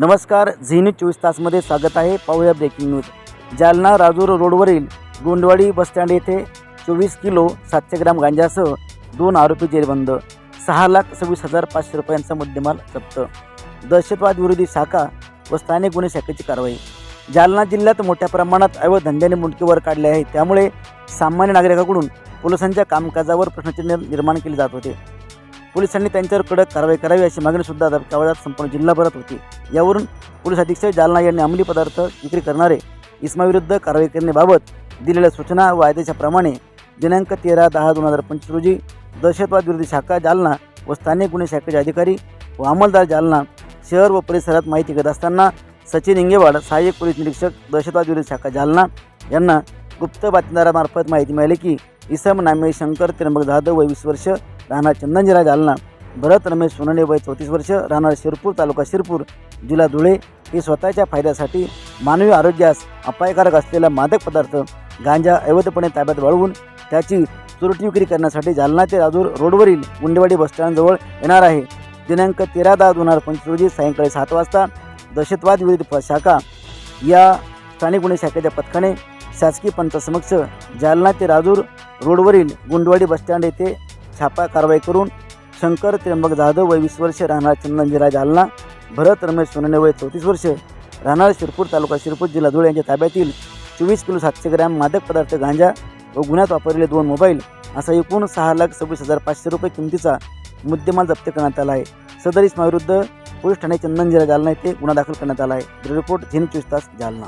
नमस्कार Zee news चोवीस तासमध्ये स्वागत आहे. पाहूया ब्रेकिंग न्यूज जालना राजूर रोडवरील गोंडवाडी बसस्टँड येथे चोवीस किलो सातशे ग्राम गांजासह दोन आरोपी जेरबंद. सहा लाख सव्वीस हजार पाचशे रुपयांचा मुद्देमाल जप्त. दहशतवाद विरोधी शाखा व स्थानिक गुन्हे शाखेची कारवाई. जालना जिल्ह्यात मोठ्या प्रमाणात अवैध धंद्याने मुंडकीवर काढले आहे. त्यामुळे सामान्य नागरिकाकडून पोलिसांच्या कामकाजावर प्रश्नचिन्ह निर्माण केले जात होते. पोलिसांनी त्यांच्यावर कडक कारवाई करावी अशी मागणी सुद्धा दबक्या संपूर्ण जिल्हाभरात होती. यावरून पोलीस अधीक्षक जालना यांनी अंमली पदार्थ विक्री करणारे इस्माविरुद्ध कारवाई करण्याबाबत दिलेल्या सूचना व आदेशाप्रमाणे दिनांक तेरा दहा दोन हजार पंचवीस रोजी दहशतवाद विरोधी शाखा जालना व स्थानिक गुन्हे शाखेचे अधिकारी व अंमलदार जालना शहर व परिसरात माहिती घेत असताना सचिन इंगेवाड सहाय्यक पोलीस निरीक्षक दहशतवाद विरोधी शाखा जालना यांना गुप्त बातमीदारामार्फत माहिती मिळाली की इसम नामे शंकर त्र्यंबक जाधव वय वीस वर्ष राहणार चंदनजिरा जालना. भरत रमेश सोनणे वय चौतीस वर्ष राहणार शिरपूर तालुका शिरपूर जिल्हा धुळे. हे स्वतःच्या फायद्यासाठी मानवी आरोग्यास अपायकारक असलेला मादक पदार्थ गांजा अवैधपणे ताब्यात वाळवून त्याची चोरटी विक्री करण्यासाठी जालना ते राजूर रोडवरील गुंडेवाडी बसस्टँडजवळ येणार आहे. दिनांक तेरा दहा दोन हजार पंचवीस रोजी सायंकाळी सात वाजता दहशतवाद विरोधी शाखा या स्थानिक गुन्हे शाखेच्या पथकाने शासकीय पंचासमक्ष जालना ते राजूर रोडवरील गुंडवाडी बसस्टँड येथे छापा कारवाई करून शंकर त्र्यंबक जाधव वय वीस वर्ष राहणार चंदनजिरा जालना भरत रमेश सोनने वय चौतीस वर्ष राहणार शिरपूर तालुका शिरपूर जिल्हा धुळे यांच्या ताब्यातील चोवीस किलो सातशे ग्रॅम मादक पदार्थ गांजा व गुन्ह्यात वापरलेले दोन मोबाईल. असा एकूण सहा लाख सव्वीस हजार पाचशे रुपये किमतीचा मुद्देमाल जप्त करण्यात आला आहे. सदर इस्माविरुद्ध पोलीस ठाणे चंदनजिरा जालना येथे गुन्हा दाखल करण्यात आला आहे. रिपोर्ट झिन चोवीस तास जालना.